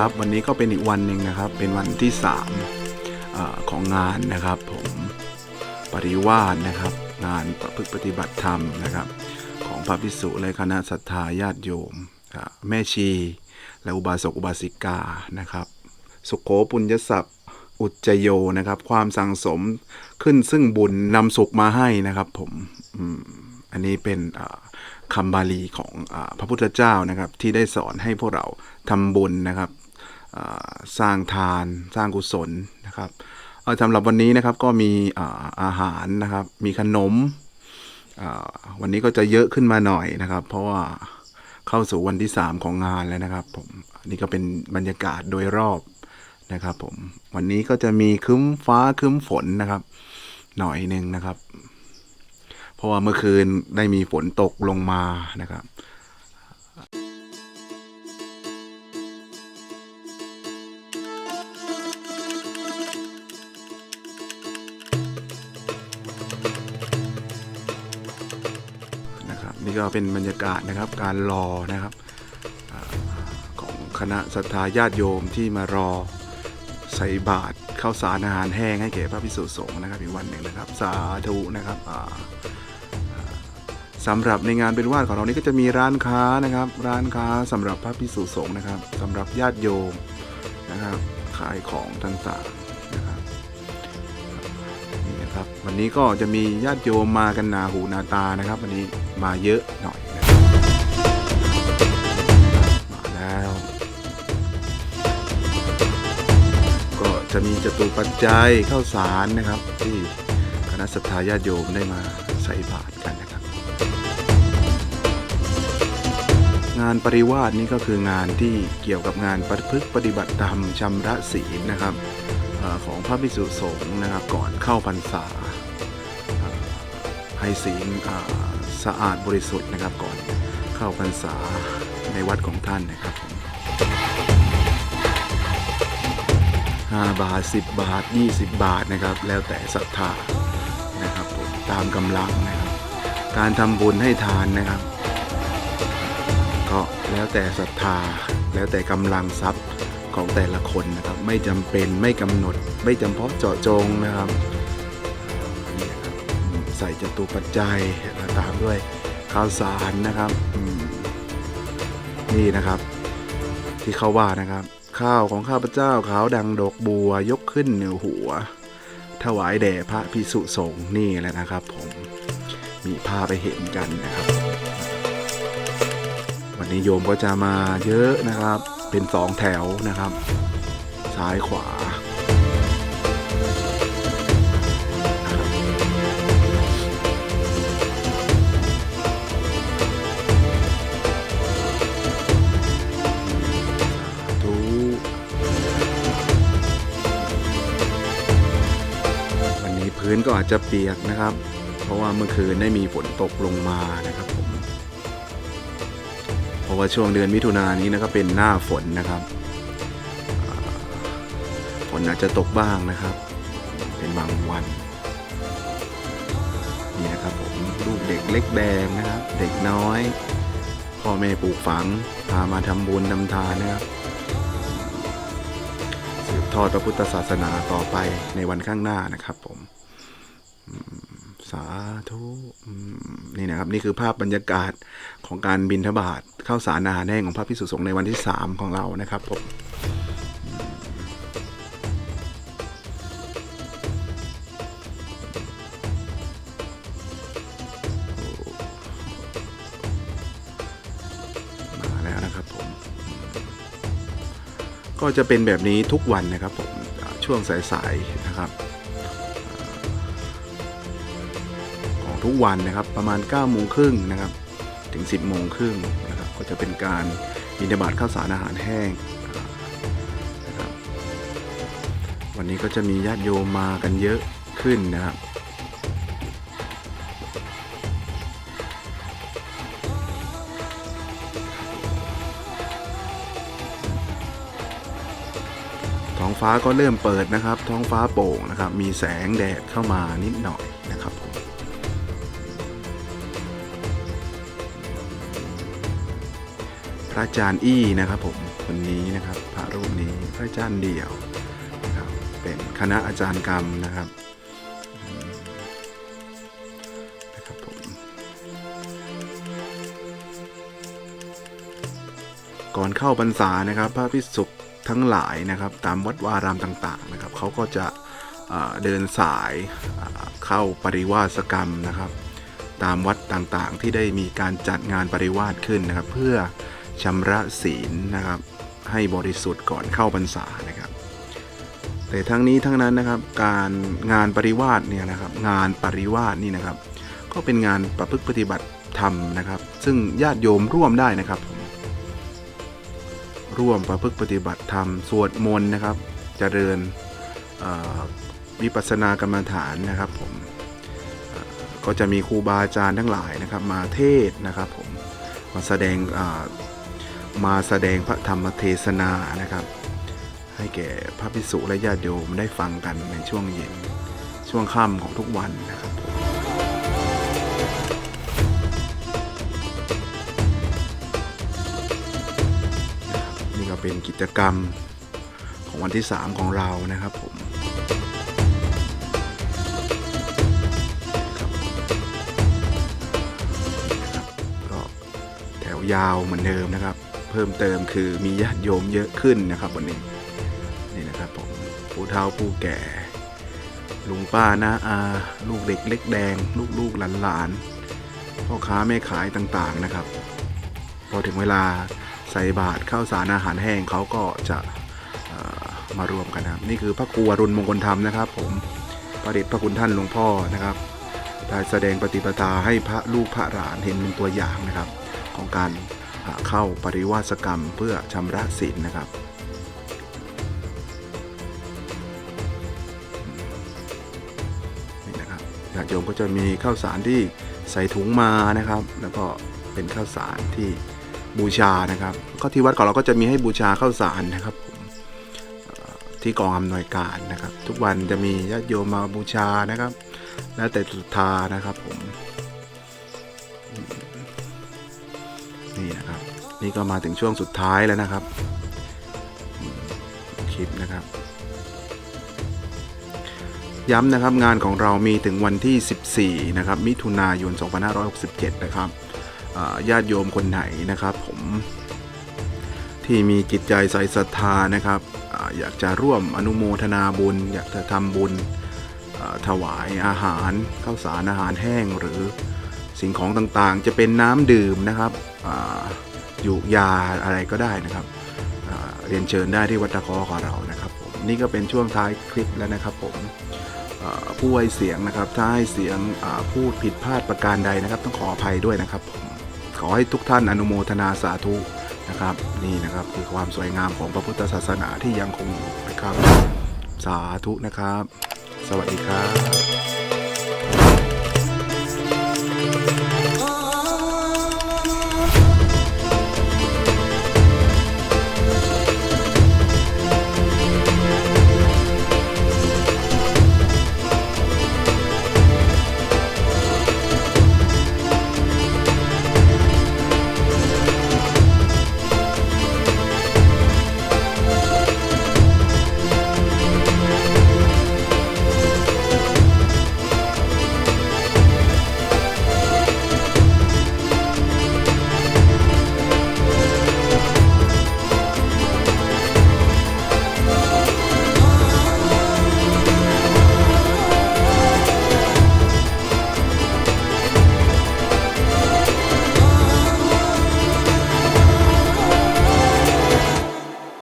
นะครับ วันนี้ก็เป็นอีกวันหนึ่งนะครับ เป็นวันที่3อของงานนะครับ ผมปริวาสนะครับ งานประพฤติปฏิบัติธรรมนะครับ ของพระภิกษุและคณะศรัทธาญาติโยมแม่ชี และอุบาสกอุบาสิกานะครับ สุโขปุญญศัพท์อุจจโยนะครับ ความสังสมขึ้นซึ่งบุญนำสุขมาให้นะครับ ผมอันนี้เป็นคำบาลีของอพระพุทธเจ้านะครับ ที่ได้สอนให้พวกเราทำบุญนะครับ สร้างทานสร้างกุศลนะครับเอ่อสำหรับวันนี้นะครับก็มีอาหารนะครับ มีขนม วันนี้ก็จะเยอะขึ้นมาหน่อยนะครับ เพราะว่าเข้าสู่วันที่ 3 ของงานแล้วนะครับผมนนี้ก็เป็นบรรยากาศโดยรอบนะครับผมวันนี้ก็จะมีคึ้มฟ้าคึ้มฝนนะครับ หน่อยหนึ่งนะครับ เพราะว่าเมื่อคืนได้มีฝนตกลงมานะครับ นี่ก็เป็นบรรยากาศนะครับการรอนะครับอของคณะศรัทธาญาติโยมที่มารอใส่บาตรข้าวสารอาหารแห้งให้แก่พระภิกษุสงฆ์นะครับอีกวันหนึ่งนะครับ สาธุนะครับสำหรับในงานเป็นวาดของเรานี้ก็จะมีร้านค้านะครับ ร้านค้าสำหรับพระภิกษุสงฆ์นะครับสำหรับญาติโยมนะครับขายของต่างๆ นะครับ วันนี้ก็จะมีญาติโยมมากันหนาหูหนาตานะครับ วันนี้มาเยอะหน่อยนะมาแล้ว ก็จะมีจตุปัจจัยข้าวสารนะครับ ที่คณะศรัทธาญาติโยมได้มาใส่บาตรกันนะครับ งานปริวาสนี่ก็คืองานที่เกี่ยวกับงานประพฤติปฏิบัติธรรมชำระศีลนะครับ ของพระภิกษุสงฆ์นะครับก่อนเข้าพรรษาให้ศีลอ่าสะอาดบริสุทธิ์นะครับก่อนเข้าพรรษาในวัดของท่านนะครับ5บาท10บาท20บาทนะครับ แล้วแต่ศรัทธานะครับผมตามกำลังนะครับ การทำบุญให้ทานนะครับ ก็แล้วแต่ศรัทธาแล้วแต่กำลังทรัพย์ ของแต่ละคนนะครับ ไม่จำเป็นไม่กำหนด ไม่จำเพาะเจาะจงนะครับนี่ครับใส่จตุปัจจัยแล้วตามด้วยข้าวสารนะครับนี่นะครับ ที่เขาว่านะครับ ข้าวของข้าพเจ้าขาวดังดอกบัวยกขึ้นเหนือหัว ถวายแด่พระพิสุสงฆ์นี่แหละนะครับ ผมมีภาพไปเห็นกันนะครับ วันนี้โยมก็จะมาเยอะนะครับ เป็นสองแถวนะครับ ซ้ายขวาทุวันนี้พื้นก็อาจจะเปียกนะครับ เพราะว่าเมื่อคืนได้มีฝนตกลงมานะครับผม ราะว่าช่วงเดือนมิถุนายนนี้นะครับเป็นหน้าฝนนะครับฝนอาจจะตกบ้างนะครับ เป็นบางวันนี่นะครับผมลูกเด็กเล็กแดงนะครับ เด็กน้อยพ่อแม่ปลูกฝังพามาทำบุญทำทานนะครับสืบทอดพระพุทธศาสนาต่อไปในวันข้างหน้านะครับผม ธุนี่นะครับนี่คือภาพบรรยากาศของการบินทบาทข้าสารอาหารแห้งของพระพิสุสงฆ์ในวันที่ 3 ของเรานะครับผมมาแล้วนะครับผมก็จะเป็นแบบนี้ทุกวันนะครับผมช่วงสายๆนะครับ ทุกวันนะครับ ประมาณ9โมงครึ่งนะครับ ถึง 10โมงครึ่งนะครับ ก็จะเป็นการบิณฑบาตข้าวสารอาหารแห้งนะครับ วันนี้ก็จะมีญาติโยมมากันเยอะขึ้นนะครับท้องฟ้าก็เริ่มเปิดนะครับ ท้องฟ้าโปร่งนะครับ มีแสงแดดเข้ามานิดหน่อย ระอาจารย์อี้นะครับผมคนนี้นะครับพระรูปนี้พระอาจารย์เดี่ยวนะครับเป็นคณะอาจารย์กรรมนะครับนะครับผมก่อนเข้าพรรษานะครับ พระพิสุทั้งหลายนะครับ ตามวัดวารามต่างๆนะครับเขาก็จะเดินสายเอ่อเข้าปริวาสกรรมนะครับ ตามวัดต่างๆที่ได้มีการจัดงานปริวาสขึ้นนะครับ เพื่อ ชำระศีลนะครับ ให้บริสุทธิ์ก่อนเข้าพรรษานะครับ แต่ทั้งนี้ทั้งนั้นนะครับการงานปริวาสเนี่ยนะครับ งานปริวาสนี่นะครับ ก็เป็นงานประพฤติปฏิบัติธรรมนะครับ ซึ่งญาติโยมร่วมได้นะครับร่วมประพฤติปฏิบัติธรรมสวดมนต์นะครับเจริญเอ่อวิปัสสนากรรมฐานนะครับผมก็จะมีครูบาอาจารย์ทั้งหลายนะครับ มาเทศนะครับผมมาแสดง มาแสดงพระธรรมเทศนานะครับ ให้แก่พระภิกษุและญาติโยมได้ฟังกันในช่วงเย็น ช่วงค่ำของทุกวันนะครับนี่ก็เป็นกิจกรรมของวันที่ 3 ของเรานะครับผมก็แถวยาวเหมือนเดิมนะครับ เพิ่มเติมคือมีญาติโยมเยอะขึ้นนะครับวันนี้นี่นะครับผมผู้เฒ่าผู้แก่ ลุงป้าน้าอาลูกเด็กเล็กแดง ลูกลูกหลานหลานๆพ่อค้าแม่ขายต่างๆนะครับ พอถึงเวลาใส่บาตรข้าวสารอาหารแห้งเขาก็จะมารวมกันนะครับ นี่คือพระครูอรุณมงคลธรรมนะครับ ผมประเดชพระคุณท่านหลวงพ่อนะครับได้แสดงปฏิปทาให้พระลูกพระหลานเห็นเป็นตัวอย่างนะครับ ของการ เข้าปริวาสกรรมเพื่อชำระศีลนะครับนี่นะครับญาติโยมก็จะมีข้าวสารที่ใส่ถุงมานะครับ แล้วก็เป็นข้าวสารที่บูชานะครับ ก็ที่วัดของเราก็จะมีให้บูชาข้าวสารนะครับที่กองอำนวยการนะครับ ทุกวันจะมีญาติโยมมาบูชานะครับ แล้วแต่ศรัทธานะครับผม นี่นะครับ นี่ก็มาถึงช่วงสุดท้ายแล้วนะครับ คลิปนะครับ ย้ำนะครับงานของเรามีถึงวันที่ 14 นะครับ มิถุนายน 2567 นะครับญาติโยมคนไหนนะครับ ผมที่มีจิตใจใส่ศรัทธานะครับออยากจะร่วมอนุโมทนาบุญ อยากจะทำบุญถวายอาหารข้าวสารอาหารแห้งหรือสิ่งของต่างๆ จะเป็นน้ำดื่มนะครับ ยู่ยาอะไรก็ได้นะครับเรียนเชิญได้ที่วัดตะเคอของเรานะครับผมนี่ก็เป็นช่วงท้ายคลิปแล้วนะครับผมผู้ให้เสียงนะครับถ้าให้เสียงพูดผิดพลาดประการใดนะครับ ต้องขออภัยด้วยนะครับผมขอให้ทุกท่านอนุโมทนาสาธุนะครับ นี่นะครับคือความสวยงามของพระพุทธศาสนาที่ยังคงอยู่นะครับ สาธุนะครับ สวัสดีครับ